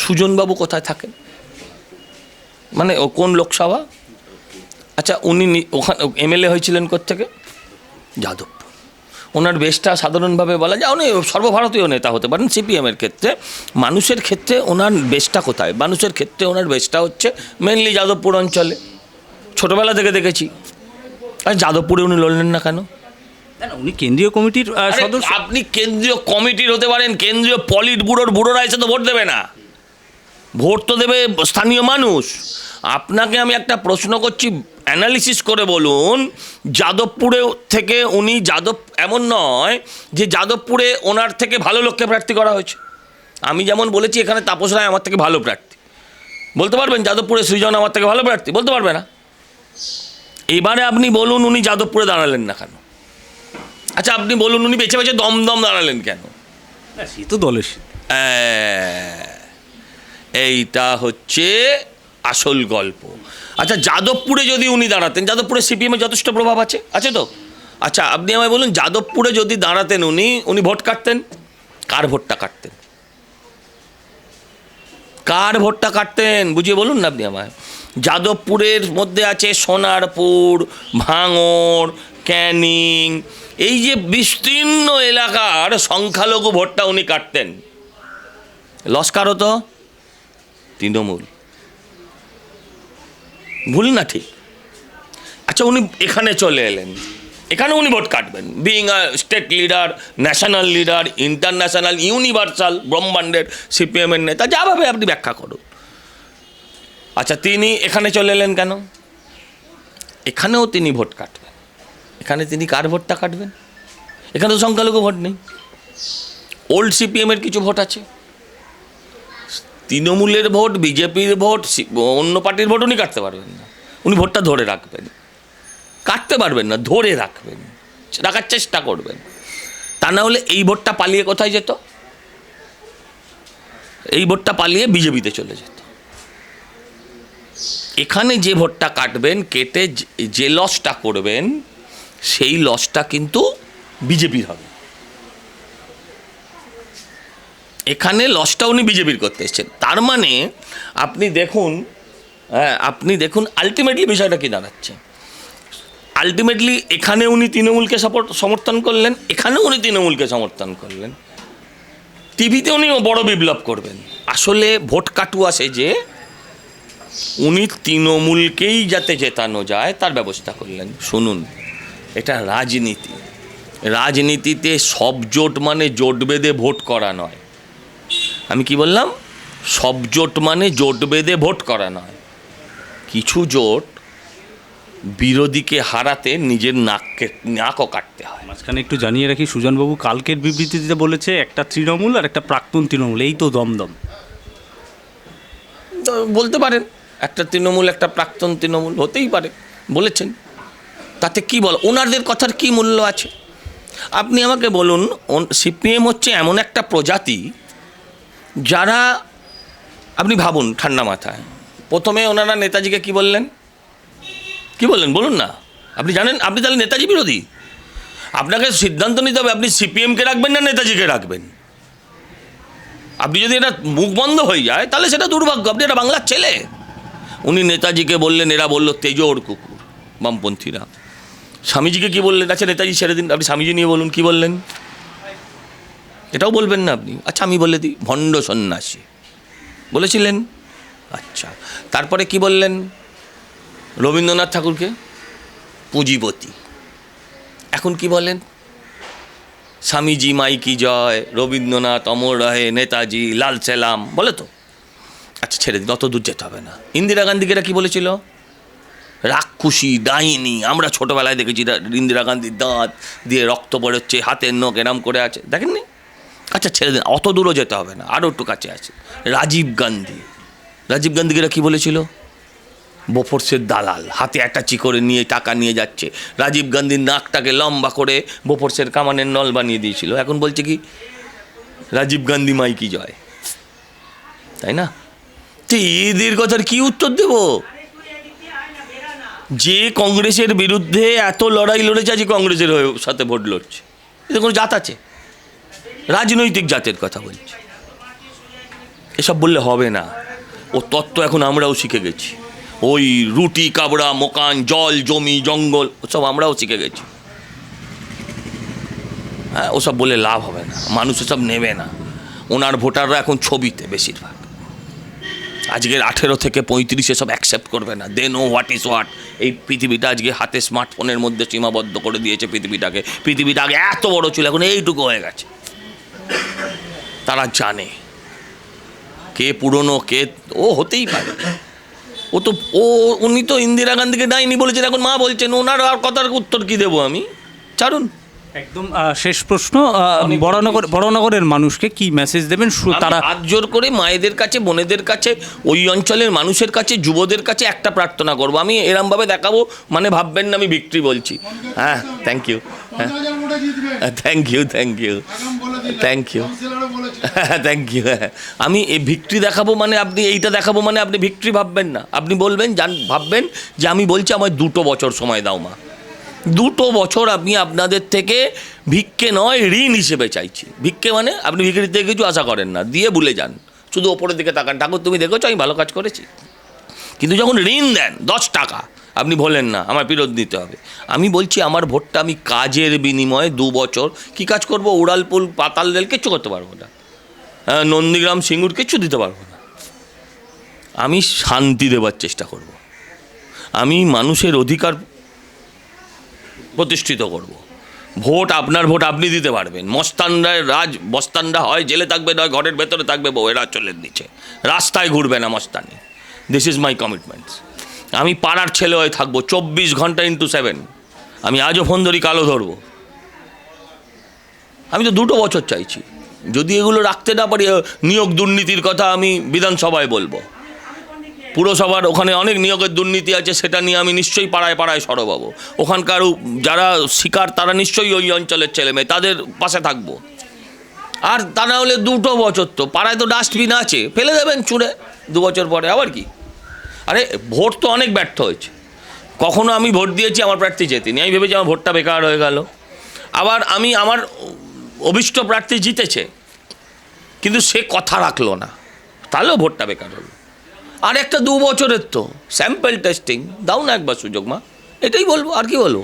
সুজনবাবু কোথায় থাকেন? মানে ও কোন লোকসভা? আচ্ছা উনি ওখানে এমএলএ হয়েছিলেন কোত্থেকে? যাদব। ওনার বেশটা সাধারণভাবে বলা যায় উনি সর্বভারতীয় নেতা হতে পারেন সিপিএমের ক্ষেত্রে। মানুষের ক্ষেত্রে ওনার বেশটা কোথায়? মানুষের ক্ষেত্রে ওনার বেশটা হচ্ছে মেনলি যাদবপুর অঞ্চলে। ছোটোবেলা থেকে দেখেছি। আর যাদবপুরে উনি লড়লেন না কেন? উনি কেন্দ্রীয় কমিটির সদস্য। আপনি কেন্দ্রীয় কমিটির হতে পারেন কেন্দ্রীয় পলিট ব্যুরোর ব্যুরোরা এসে তো ভোট দেবে না। ভোট তো দেবে স্থানীয় মানুষ। আপনাকে আমি একটা প্রশ্ন করছি অ্যানালিসিস করে বলুন যাদবপুরে থেকে উনি যাদব এমন নয় যে যাদবপুরে ওনার থেকে ভালো লোককে প্রার্থী করা হয়েছে। আমি যেমন বলেছি এখানে তাপস রায় আমার থেকে ভালো প্রার্থী। বলতে পারবেন যাদবপুরে সৃজন আমার থেকে ভালো প্রার্থী? বলতে পারবে না। এবারে আপনি বলুন উনি যাদবপুরে দাঁড়ালেন না কেন? আচ্ছা আপনি বলুন উনি বেছে বেছে দমদম দাঁড়ালেন কেন? সে তো দলের এইটা হচ্ছে আসল গল্প। আচ্ছা যাদবপুরে যদি উনি দাঁড়াতেন, যাদবপুরে সিপিএমের যথেষ্ট প্রভাব আছে? আছে তো? আচ্ছা আপনি আমায় বলুন, যাদবপুরে যদি দাঁড়াতেন উনি উনি ভোট কাটতেন? কার ভোটটা কাটতেন? কার ভোটটা কাটতেন? বুঝিয়ে বলুন না আপনি আমায়। যাদবপুরের মধ্যে আছে সোনারপুর, ভাঙড়, ক্যানিং। এই যে বিস্তীর্ণ এলাকার সংখ্যালঘু ভোটটা উনি কাটতেন। লস্কার হতো তৃণমূল। ভুল না ঠিক? আচ্ছা উনি এখানে চলে এলেন। এখানে উনি ভোট কাটবেন। Being a state leader national leader international universal ব্রহ্মাণ্ডের সিপিএমের নেতা যাভাবে আপনি ব্যাখ্যা করুন। আচ্ছা তিনি এখানে চলে এলেন কেন? এখানেও তিনি ভোট কাটবেন। এখানে তিনি কার ভোটটা কাটবেন? এখানে তো সংখ্যালঘু ভোট নেই। ওল্ড সিপিএমের কিছু ভোট আছে? তৃণমূলের ভোট, বিজেপির ভোট অন্য পার্টির ভোট উনি কাটতে পারবেন না। উনি ভোটটা ধরে রাখবেন। কাটতে পারবেন না, ধরে রাখবেন। রাখার চেষ্টা করবেন। তা না হলে এই ভোটটা পালিয়ে কোথায় যেত? এই ভোটটা পালিয়ে বিজেপিতে চলে যেত। এখানে যে ভোটটা কাটবেন, কেটে যে- লসটা করবেন, সেই লসটা কিন্তু বিজেপির হবে। এখানে লসটা উনি বিজেপির করতে এসেছেন। তার মানে আপনি দেখুন হ্যাঁ আপনি দেখুন আলটিমেটলি বিষয়টা কী দাঁড়াচ্ছে। আলটিমেটলি এখানে উনি তৃণমূলকে সাপোর্ট সমর্থন করলেন, এখানেও উনি তৃণমূলকে সমর্থন করলেন। টিভিতে উনি বড় বিপ্লব করবেন। আসলে ভোট কাটুয়া সে যে উনি তৃণমূলকেই যাতে জেতানো যায়, তার ব্যবস্থা করলেন। শুনুন, এটা রাজনীতি। রাজনীতিতে সব জোট মানে জোট বেঁধে ভোট করা নয়। আমি কি বললাম? সব জোট মানে জোট বেঁধে ভোট করা নয়। কিছু জোট বিরোধীকে হারাতে নিজের নাককে নাকও কাটতে হয়। মাঝখানে একটু জানিয়ে রাখি সুজনবাবু কালকের বিবৃতিতে বলেছে একটা তৃণমূল আর একটা প্রাক্তন তৃণমূল এই তো দমদম। বলতে পারেন একটা তৃণমূল একটা প্রাক্তন তৃণমূল হতেই পারে বলেছেন। তাতে কি বল ওনাদের কথার কি মূল্য আছে? আপনি আমাকে বলুন সিপিএম হচ্ছে এমন একটা প্রজাতি যারা, আপনি ভাবুন ঠান্ডা মাথায়। প্রথমে ওনারা নেতাজিকে কি বললেন? কি বললেন? বলুন না। আপনি জানেন, আপনি তাহলে নেতাজি বিরোধী? আপনাকে সিদ্ধান্ত নিতে হবে, আপনি সিপিএমকে রাখবেন না নেতাজিকে রাখবেন? আপনি যদি এটা মুখ বন্ধ হয়ে যায়, তাহলে সেটা দুর্ভাগ্য। আপনি এটা বাংলার ছেলে। উনি নেতাজিকে বললেন, এরা বলল তেজোর কুকুর, বামপন্থীরা। স্বামীজিকে কি বললেন? আচ্ছা নেতাজি ছেড়ে দিন। আপনি স্বামীজি নিয়ে বলুন, কি বললেন? এটাও বলবেন না আপনি? আচ্ছা আমি বলে দিই, ভণ্ড সন্ন্যাসী। বলেছিলেন? আচ্ছা তারপরে কি বললেন? রবীন্দ্রনাথ ঠাকুরকে? পুঁজিপতি। এখন কি বলেন? স্বামীজি, মাইকি জয়, রবীন্দ্রনাথ, অমর রহে, নেতাজি, লাল সেলাম, বলে তো? আচ্ছা ছেড়ে দিন, অত দূর যেতে হবে না। ইন্দিরা গান্ধীকে এরা কি বলেছিল? রাক্ষুসী, ডাইনি, আমরা ছোটবেলায় দেখেছি ইন্দিরা গান্ধীর দাঁত দিয়ে রক্ত পড়েছে হাতের নখ এরাম করে আছে। দেখেননি? আচ্ছা ছেড়ে দিন, অত দূরও যেতে হবে না আরও একটু কাছে আছে। রাজীব গান্ধী। রাজীব গান্ধীকে কি বলেছিল? বোফোর্সের দালাল, হাতে অ্যাটাচি করে নিয়ে, টাকা নিয়ে যাচ্ছে। রাজীব গান্ধীর নাকটাকে লম্বা করে বোফোর্সের কামানের নল বানিয়ে দিয়েছিল। এখন বলছে কি, রাজীব গান্ধী মাই কি জয়? তাই না? তো, এদের কথার কি উত্তর দেব? যে কংগ্রেসের বিরুদ্ধে এত লড়াই লড়েছে আজ কংগ্রেসের হয়ে সাথে ভোট লড়ছে। এদের কোনো জাত আছে? রাজনৈতিক জাতের কথা বলছি। এসব বললে হবে না। ও তত্ত্ব এখন আমরাও শিখে গেছি। ওই রুটি, কাবড়া, মোকান, জল, জমি, জঙ্গল ওসব আমরাও শিখে গেছি। হ্যাঁ ওসব বলে লাভ হবে না। মানুষ এসব নেবে না। ওনার ভোটাররা এখন ছবিতে বেশিরভাগ। আজকের আঠেরো থেকে পঁয়ত্রিশ এসব অ্যাকসেপ্ট করবে না। They know what is what এই পৃথিবীটা আজকে হাতে স্মার্টফোনের মধ্যে সীমাবদ্ধ করে দিয়েছে পৃথিবীটাকে। পৃথিবীটা আগে এত বড় ছিল, এখন এইটুকু হয়ে গেছে। তারা জানে। কে পুরনো, কে ও হতেই পারে। ও তো, ও, উনি তো ইন্দিরা গান্ধীকে ডাইনি বলেছেন, এখন মা বলছেন, ওনার আর কথার উত্তর কি দেবো আমি? ছাড়ুন। একদম শেষ প্রশ্ন বড়নগর বড়নগরের মানুষকে কি মেসেজ দেবেন? তারা হাত জোর করে মায়েদের কাছে বোনেদের কাছে ওই অঞ্চলের মানুষের কাছে যুবদের কাছে একটা প্রার্থনা করব। আমি এরমভাবে দেখাবো মানে ভাববেন না আমি ভিক্টরি বলছি। হ্যাঁ thank you thank you thank you thank you thank you আমি এই ভিক্টরি দেখাবো মানে আপনি এইটা দেখাবো মানে আপনি ভিক্টরি ভাববেন না। আপনি বলবেন জান ভাববেন যে আমি বলছি আমার দুটো বছর সময় দাও মা। দুটো বছর আমি আপনাদের থেকে ভিক্ষে নয় ঋণ হিসেবে চাইছি। ভিক্ষে মানে আপনি ভিক্ষে থেকে কিছু আশা করেন না দিয়ে ভুলে যান। শুধু ওপরের দিকে তাকান ঠাকুর তুমি দেখেছ আমি ভালো কাজ করেছি? কিন্তু যখন ঋণ দেন দশ টাকা আপনি বলেন না আমার ফেরত দিতে হবে। আমি বলছি আমার ভোটটা আমি কাজের বিনিময়ে দু বছর কি কাজ করব? উড়ালপুল পাতাল রেল কিচ্ছু করতে পারব না। আহ, নন্দীগ্রাম সিঙ্গুর কিচ্ছু দিতে পারব না। আমি শান্তি দেওয়ার চেষ্টা করব। আমি মানুষের অধিকার প্রতিষ্ঠিত করব। ভোট আপনার ভোট আপনি দিতে পারবেন। মস্তানরায় রাজ, মস্তানরা হয়, জেলে থাকবে নয়, ঘরের ভেতরে থাকবে বউয়েরা চলের নিচে। রাস্তায় ঘুরবে না মস্তানি। দিস ইজ মাই কমিটমেন্টস আমি পাড়ার ছেলে হয়ে থাকব, চব্বিশ ঘণ্টা ইন্টু সেভেন আমি আজও ফোন ধরি, কালো ধরবো। আমি তো দুটো বছর চাইছি। যদি এগুলো রাখতে না পারি, নিয়োগ দুর্নীতির কথা আমি বিধানসভায় বলব। পুরসভার ওখানে অনেক নিয়োগের দুর্নীতি আছে, সেটা নিয়ে আমি নিশ্চয়ই পাড়ায় পাড়ায় সরব ওখানকার যারা শিকার, তারা নিশ্চয়ই ওই অঞ্চলের ছেলে মেয়ে, তাদের পাশে থাকব। আর তা না হলে দুটো বছর তো, পাড়ায় তো ডাস্টবিন আছে, ফেলে দেবেন চুড়ে দু বছর পরে, আবার কি? আরে, ভোট তো অনেক ব্যর্থ হয়েছে। কখনো আমি ভোট দিয়েছি, আমার প্রার্থী জেতেনি। আমি ভেবেছি আমার ভোটটা বেকার হয়ে গেল। আবার আমি আমার অভিষ্ট প্রার্থী জিতেছে, কিন্তু সে কথা রাখল না। তাহলেও ভোটটা বেকার হলো। আর একটা দু বছরের তো স্যাম্পল টেস্টিং, দাও না একবার সুযোগ মা। এটাই বলব, আর কি বলব?